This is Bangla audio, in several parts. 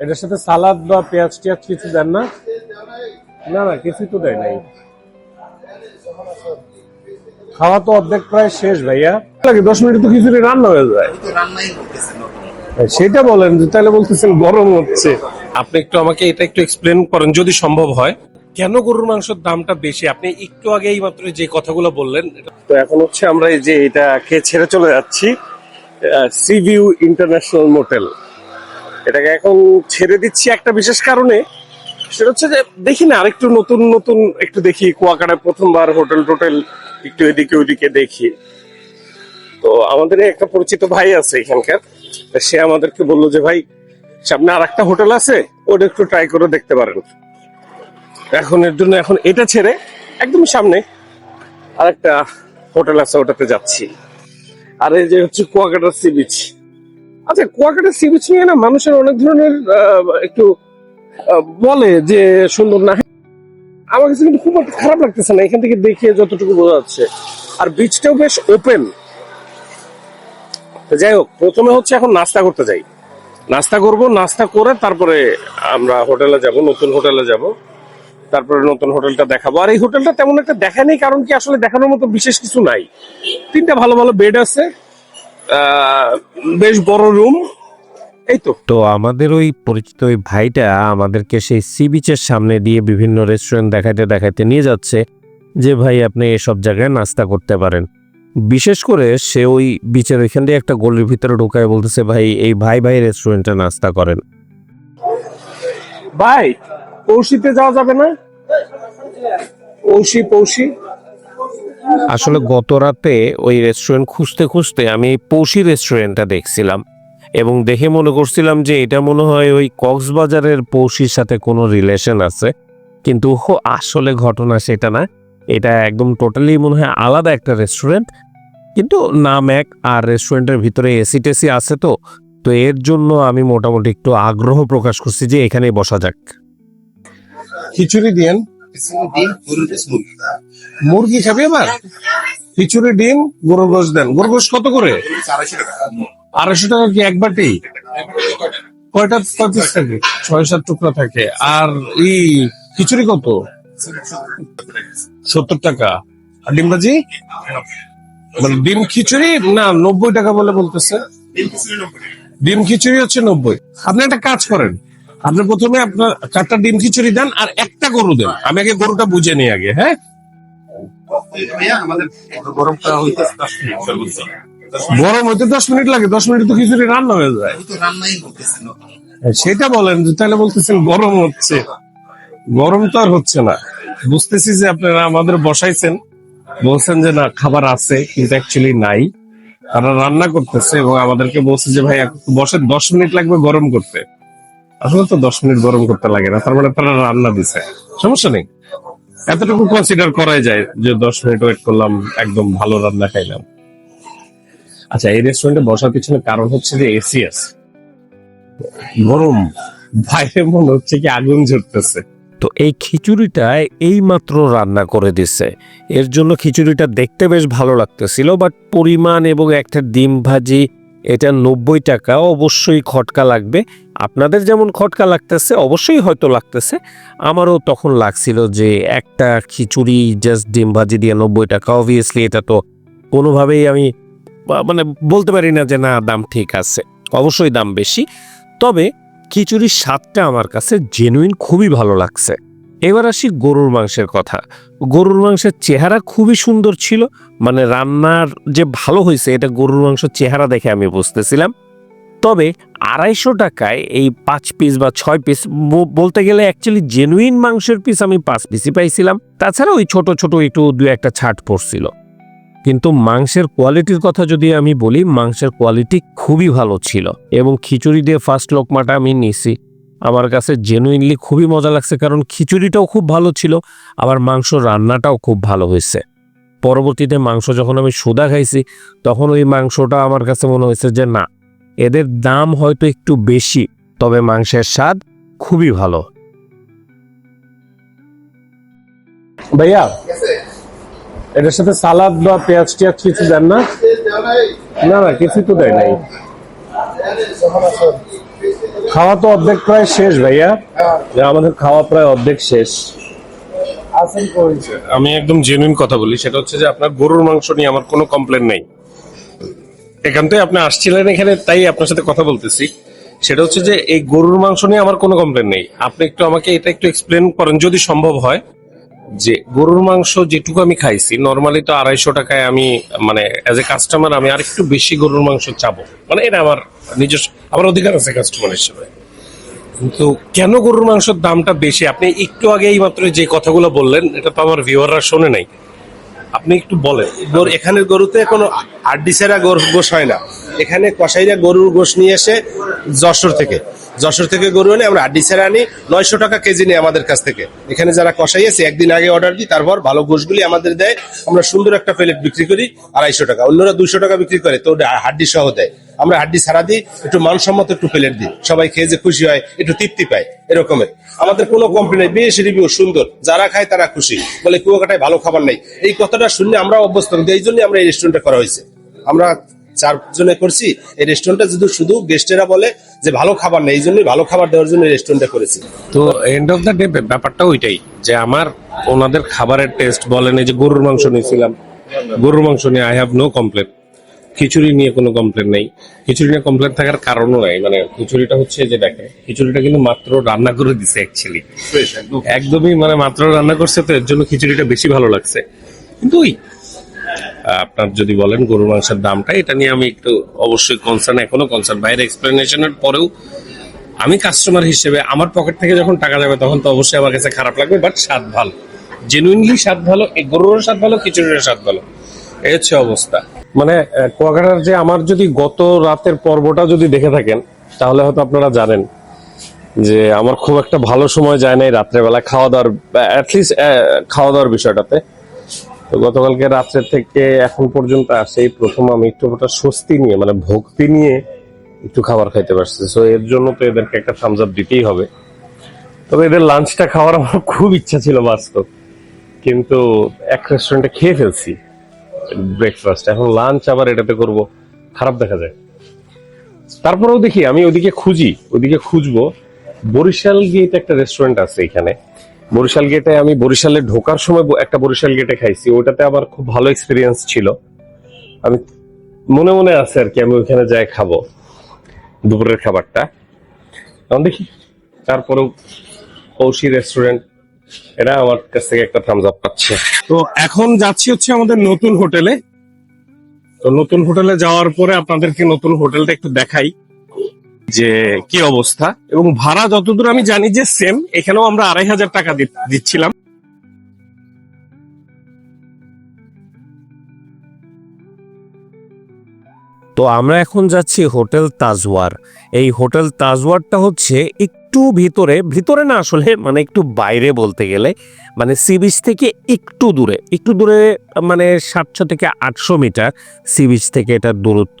এটার সাথে সালাদ বা পেঁয়াজ টিয়াজ কিছু দেন না? না না কিছুই তো দেয় নাই। খাওয়া তো অর্ধেক প্রায় শেষ ভাইয়া। লাগে দশ মিনিট তো খিচুড়ি রান্না হয়ে যায়। নতুন। সেটা বলেন যে তাহলে বলতেছেন গরম হচ্ছে। আপনি একটু আমাকে এটা একটু এক্সপ্লেন করেন যদি সম্ভব হয়। কেন গরুর মাংসের দামটা বেশি? আপনি একটু আগে এই মাত্র যে কথাগুলো বললেন তো এখন হচ্ছে আমরা এই যে এটাকে ছেড়ে চলে যাচ্ছি সিভিউ ইন্টারন্যাশনাল মোটেল এটাকে এখন ছেড়ে দিচ্ছি একটা বিশেষ কারণে। সেটা হচ্ছে যে, দেখি না, আরেকটু নতুন নতুন একটু দেখি, কুয়াকাটায় প্রথমবার হোটেল টোটেল একটু এদিকে ওইদিকে দেখি। তো আমাদের একটা পরিচিত ভাই আছে এখানকার সে আমাদেরকে বলল যে, ভাই, সামনে আর একটা হোটেল আছে, ওটা একটু ট্রাই করে দেখতে পারেন। এখন এর জন্য এখন এটা ছেড়ে একদম সামনে আর একটা হোটেল আছে, ওটাতে যাচ্ছি। আর এই যে হচ্ছে কুয়াকাটা সি বিচ। আচ্ছা কুয়াকাটা সি বিচ নিয়ে না মানুষের অনেক ধরনের একটু বলে যে সুন্দর না। আমার কাছে কিন্তু খুব একটা খারাপ লাগতেছে না, এখান থেকে দেখে যতটুকু বোঝা যাচ্ছে। আর বিচটাও বেশ ওপেন যাই হোক, প্রথমে হচ্ছে এখন নাস্তা করতে যাই। নাস্তা করব, নাস্তা করে তারপরে আমরা হোটেলে যাব, নতুন হোটেলে যাব। তারপরে নতুন হোটেলটা দেখাবো। আর এই হোটেলটা তেমন একটা দেখা নেই, কারণ কি আসলে দেখানোর মতো বিশেষ কিছু নাই। তিনটা ভালো ভালো বেড আছে। বেশ বড় রুম এই তো। তো আমাদের ওই পরিচিত ওই ভাইটা আমাদেরকে সেই সি বিচের সামনে দিয়ে বিভিন্ন রেস্টুরেন্ট দেখাইতে দেখাইতে নিয়ে যাচ্ছে যে ভাই আপনি এসব জায়গায় নাস্তা করতে পারেন। বিশেষ করে সে ওই বিচের ওইখান দিয়ে একটা গলির ভিতরে ঢোকায় বলতেছে ভাই এই ভাই ভাই রেস্টুরেন্টে নাস্তা করেন। ভাই পৌষিতে যাওয়া যাবে না? পৌষি পৌষি। আসলে গত রাতে ওই রেস্টুরেন্ট খুঁজতে খুঁজতে আমি পৌষি রেস্টুরেন্টটা দেখছিলাম এবং দেখে মনে করছিলাম যে এটা মনে হয় ওই কক্সবাজারের পৌষির সাথে কোনো রিলেশন আছে। কিন্তু আসলে ঘটনা সেটা না। এটা একদম টোটালি মনে হয় আলাদা একটা রেস্টুরেন্ট কিন্তু নাম এক, আর রেস্টুরেন্টের ভিতরে এসি টেসি আছে তো। তো এর জন্য আমি মোটামুটি একটু আগ্রহ প্রকাশ করছি যে এখানেই বসা যাক। খিচুড়ি দিয়েন। মুরগি। খাবি এবার খিচুড়ি ডিম গরুর গোশ দেন। গরুর গোশ কত করে? আড়াইশো টাকা কি এক বাটি? কয়টা কয় পিস থাকে? ছয় সাত টুকরা থাকে। আর ই খিচুড়ি কত? সত্তর টাকা। আর ডিম ভাজি? মানে ডিম খিচুড়ি? না নব্বই টাকা বলে বলতেছে। ডিম খিচুড়ি হচ্ছে নব্বই। আপনি একটা কাজ করেন। আপনি প্রথমে আপনার চারটা ডিম খিচুড়ি দেন আর একটা গরু দেন। আমি আগে গরুটা বুঝে নিই আগে হ্যাঁ? গরম হইতে দশ মিনিট লাগে, দশ মিনিট তো খিচুড়ি রান্না হয়ে যায়। সেটা বলেন তাহলে বলতেছেন গরম হচ্ছে। গরম তো আর হচ্ছে না। বুঝতেছি যে আপনারা আমাদের বসাইছেন, বলছেন যে না, খাবার আছে, কিন্তু অ্যাকচুয়ালি নাই। তারা রান্না করতেছে এবং আমাদেরকে বলছে যে ভাই বসে দশ মিনিট লাগবে গরম করতে। আসলে তো দশ মিনিট গরম করতে লাগে না, তার মানে তারা রান্না দিছে। সমস্যা নেই। এতটুকু কনসিডার করাই যায় যে দশ মিনিট ওয়েট করলাম, একদম ভালো রান্না খাইলাম। আচ্ছা এই রেস্টুরেন্টে বসার পিছনে কারণ হচ্ছে যে এসি আছে। গরম, বাইরে মনে হচ্ছে কি আগুন ঝরতেছে তো এই খিচুড়িটা এই মাত্র রান্না করে দিছে। এর জন্য খিচুড়িটা দেখতে বেশ ভালো লাগতেছিল বাট পরিমাণ এবং একটা ডিম ভাজি এটা নব্বই টাকা অবশ্যই খটকা লাগবে। আপনাদের যেমন খটকা লাগতেছে, অবশ্যই হয়তো লাগতেছে। আমারও তখন লাগছিল যে একটা খিচুড়ি জাস্ট ডিম ভাজি দিয়ে নব্বই টাকা। অবভিয়াসলি এটা তো কোনোভাবেই আমি মানে বলতে পারি না যে না, দাম ঠিক আছে। অবশ্যই দাম বেশি। তবে খিচুড়ির স্বাদটা আমার কাছে জেনুইন খুবই ভালো লাগছে। এবার আসি গরুর মাংসের কথা। গরুর মাংসের চেহারা খুবই সুন্দর ছিল মানে রান্নার যে ভালো হয়েছে, এটা গরুর মাংস চেহারা দেখে আমি বুঝতেছিলাম। তবে আড়াইশো টাকায় এই পাঁচ পিস বা ছয় পিস বলতে গেলে অ্যাকচুয়ালি জেনুইন মাংসের পিস আমি পাঁচ পিসই পাইছিলাম। তাছাড়া ওই ছোট ছোট একটু দু একটা ছাট পড়ছিল। কিন্তু মাংসের কোয়ালিটির কথা যদি আমি বলি, মাংসের কোয়ালিটি খুবই ভালো ছিল এবং খিচুড়ি দিয়ে ফার্স্ট লোকমাটা আমি নিছি। আমার কাছে জেনুইনলি খুবই মজা লাগছে, কারণ খিচুড়িটাও খুব ভালো ছিল, আবার মাংস রান্নাটাও খুব ভালো হয়েছে। পরবর্তীতে মাংস যখন আমি সুদা খাইছি, তখন ওই মাংসটা আমার কাছে মনে হয়েছে যে না, এদের দাম হয়তো একটু বেশি, তবে মাংসের স্বাদ খুবই ভালো। ভাইয়া, এটার সাথে সালাদ বা পেঁয়াজ টিয়াজ কিছু দেন না? না না কিছু তো দেয় নাই। খাওয়া তো অর্ধেক প্রায় শেষ ভাইয়া। আমাদের খাওয়া প্রায় অর্ধেক শেষ। আমি একদম জেনুইন কথা বলি সেটা হচ্ছে যে আপনার গরুর মাংস নিয়ে আমার কোনো কমপ্লেন নেই। এখান থেকে আপনি আসছিলেন এখানে তাই আপনার সাথে কথা বলতেছি। সেটা হচ্ছে যে এই গরুর মাংস নিয়ে আমার কোনো কমপ্লেন নেই। আপনি একটু আমাকে এটা একটু এক্সপ্লেন করেন যদি সম্ভব হয়। যে গরুর মাংস যেটুকু আমি খাইছি নর্মালি তো আড়াইশো টাকায় আমি মানে অ্যাজ এ কাস্টমার আমি আর একটু বেশি গরুর মাংস চাবো। মানে এটা আমার নিজস্ব আমার অধিকার আছে কাস্টমার হিসেবে। কিন্তু কেন গরুর মাংসের দামটা বেশি? আপনি একটু আগে এই মাত্র যে কথাগুলো বললেন, এটা তো আমার ভিউয়াররা শোনে নাই। আপনি একটু বলেন এখানের গরুতে কোনো আড্ডি সেরা গরু গোশ হয় না। এখানে কসাইরা গরুর গোশ নিয়ে এসে যশোর থেকে। যশোর থেকে গরু এনে আমরা আড্ডি সেরা আনি, নয়শো টাকা কেজি নেই আমাদের কাছ থেকে। এখানে যারা কসাই আছে, একদিন আগে অর্ডার দিই, তারপর ভালো গোশগুলি আমাদের দেয়। আমরা সুন্দর একটা প্লেট বিক্রি করি, আড়াইশো টাকা। অন্যরা দুশো টাকা বিক্রি করে, তো হাড্ডি সহ দেয়। আমরা হাড্ডি ছাড়া দিই, একটু মানসম্মত একটু প্লেট দিই। সবাই খেয়ে যে খুশি হয়, একটু তৃপ্তি পায়, এরকমের। আমাদের কোনো কমপ্লেন নেই, বেশ রিভিউ সুন্দর। যারা খায় তারা খুশি। বলে কুয়াকাটায় ভালো খাবার নেই। এই কথাটা শুনে আমরা অভ্যস্ত এই জন্যই আমরা এই রেস্টুরেন্টটা করা হয়েছে। আমরা চারজনে করছি এই রেস্টুরেন্টটা যদি শুধু গেস্টেরা বলে যে ভালো খাবার নেই এই জন্যই ভালো খাবার দেওয়ার জন্য রেস্টুরেন্টটা করেছি। তো এন্ড অফ দ্য ডে ব্যাপারটা ওইটাই যে আমার ওনাদের খাবারের টেস্ট বলেন এই যে গরুর মাংস নিয়েছিলাম গরুর মাংস নিয়ে I have no complain khichuri নিয়ে কোনো কমপ্লেন নেই। খিচুড়ি নিয়ে কমপ্লেন থাকার কারণও নাই মানে খিচুড়িটা হচ্ছে যে দেখে খিচুড়িটা কিন্তু মাত্র রান্না করে দিছে অ্যাকচুয়ালি একদমই মানে মাত্র রান্না করছে তো এর জন্য খিচুড়িটা বেশি ভালো লাগছে। কিন্তু ওই আপনার যদি বলেন গরুর মাংসের দামটা, এটা নিয়ে আমি একটু অবশ্যই কনসার্ন এখনও কনসার্ন বাইরে এক্সপ্লেনেশনের পরেও আমি কাস্টমার হিসেবে আমার পকেট থেকে যখন টাকা যাবে, তখন তো অবশ্যই আমার কাছে খারাপ লাগবে বাট স্বাদ ভালো। জেনুইনলি স্বাদ ভালো, এই গরুর স্বাদ ভালো খিচুড়ির স্বাদ ভালো। এই হচ্ছে অবস্থা। মানে কুয়াকাটার যে আমার যদি গত রাতের পর্বটা যদি দেখে থাকেন, তাহলে হয়তো আপনারা জানেন যে আমার খুব একটা ভালো সময় যায় নাই রাত্রেবেলা খাওয়া দাওয়ার অ্যাটলিস্ট খাওয়া দাওয়ার বিষয়টাতে। তো গতকালকে রাত্রে থেকে এখন পর্যন্ত আসে এই প্রথম আমি একটু ওটা স্বস্তি নিয়ে মানে ভক্তি নিয়ে একটু খাবার খাইতে পারছি। সো এর জন্য তো এদেরকে একটা থামস আপ দিতেই হবে। তবে এদের লাঞ্চটা খাওয়ার আমার খুব ইচ্ছা ছিল বাস্তব। কিন্তু এক রেস্টুরেন্টে খেয়ে ফেলছি ব্রেকফাস্ট এখন লাঞ্চ আবার এটাতে করব, খারাপ দেখা যায়। তারপরেও দেখি, আমি ওদিকে খুঁজি ওদিকে খুঁজবো। বরিশাল গেট একটা রেস্টুরেন্ট আছে এখানে। বরিশাল গেটে আমি বরিশালে ঢোকার সময় একটা বরিশাল গেটে খাইছি। ওটাতে আমার খুব ভালো এক্সপিরিয়েন্স ছিল। আমি মনে মনে আছে আর কি, আমি ওইখানে যাই খাব দুপুরের খাবারটা। এখন দেখি, তারপরেও কৌশি রেস্টুরেন্ট এটা আমার কাছ থেকে একটা থামস আপ পাচ্ছে। তো এখন যাচ্ছি হচ্ছে আমাদের নতুন হোটেলে। তো নতুন হোটেলে যাওয়ার পরে আপনাদেরকে নতুন হোটেলটা একটু দেখাই। যে কি অবস্থা? এবং ভাড়া যতদূর আমি জানি যে সেম এখানেও আমরা আড়াই হাজার টাকা দিচ্ছিলাম। তো আমরা এখন যাচ্ছি হোটেল তাজওয়ার। এই হোটেল তাজওয়ারটা হচ্ছে একটু ভিতরে ভিতরে না আসলে মানে একটু বাইরে বলতে গেলে মানে সি বিচ থেকে একটু দূরে একটু দূরে মানে সাতশো থেকে আটশো মিটার সি বিচ থেকে এটার দূরত্ব।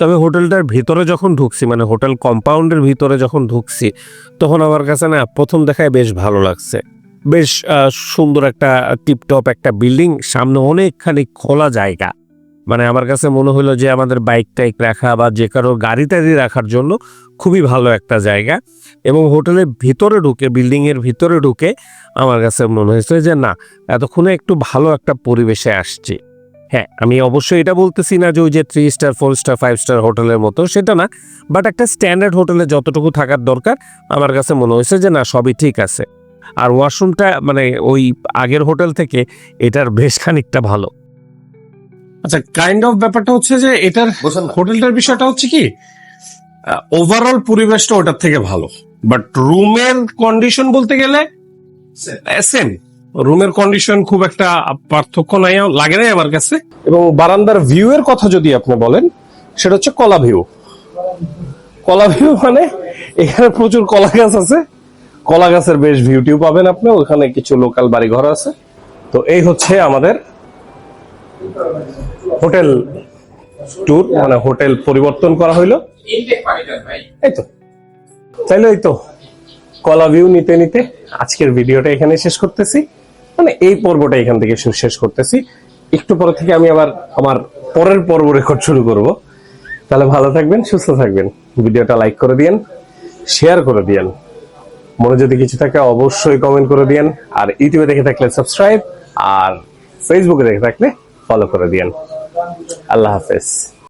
তবে হোটেলটার ভিতরে যখন ঢুকছি মানে হোটেল কম্পাউন্ডের ভিতরে যখন ঢুকছি, তখন আমার কাছে না প্রথম দেখায় বেশ ভালো লাগছে। বেশ সুন্দর একটা টিপটপ একটা বিল্ডিং, সামনে অনেকখানি খোলা জায়গা। মানে আমার কাছে মনে হলো যে আমাদের বাইক টাইক রাখা বা যে কারও গাড়ি টাড়ি রাখার জন্য খুবই ভালো একটা জায়গা। এবং হোটেলের ভিতরে ঢুকে বিল্ডিং এর ভিতরে ঢুকে আমার কাছে মনে হয়েছে যে না, এতক্ষণে একটু ভালো একটা পরিবেশে আসছি। হ্যাঁ আমি অবশ্যই এটা বলতেছি না যে ওই যে three star four star five star হোটেলের মতো সেটা না বাট একটা স্ট্যান্ডার্ড হোটেলে যতটুকু থাকার দরকার, আমার কাছে মনে হয়েছে যে না, সবই ঠিক আছে। আর ওয়াশরুমটা মানে ওই আগের হোটেল থেকে এটার বেশ খানিকটা ভালো। আচ্ছা কাইন্ড অফ ব্যাপারটা হচ্ছে যে এটার হোটেলটার বিষয়টা হচ্ছে কি ওভারঅল পরিবেশটা ওটার থেকে ভালো। বাট রুমের কন্ডিশন বলতে গেলে সেম রুমের কন্ডিশন খুব একটা পার্থক্য নাই লাগে নাই আমার কাছে। এবং বারান্দার ভিউ এর কথা যদি আপনি বলেন সেটা হচ্ছে কলা ভিউ কলা ভিউ মানে এখানে প্রচুর কলা গাছ আছে। কলা গাছের বেশ ভিউটিও পাবেন আপনি ওখানে কিছু লোকাল বাড়ি ঘর আছে। তো এই হচ্ছে আমাদের হোটেল ট্যুর মানে হোটেল পরিবর্তন করা হইল। এই তো তাইলে এই তো কলা ভিউ নিতে নিতে আজকের ভিডিওটা এখানে শেষ করতেছি। মানে এই পর্বটা এখান থেকে শেষ করতেছি। একটু পরে থেকে আমি আবার আমার পরের পর্ব রেকর্ড শুরু করব। তাহলে ভালো থাকবেন, সুস্থ থাকবেন। ভিডিওটা লাইক করে দিয়েন শেয়ার করে দিয়েন। মনে যদি কিছু থাকে অবশ্যই কমেন্ট করে দিয়েন। আর ইউটিউবে দেখে থাকলে সাবস্ক্রাইব আর ফেসবুকে দেখে থাকলে ফলো করে দিয়েন। আল্লাহ হাফেজ।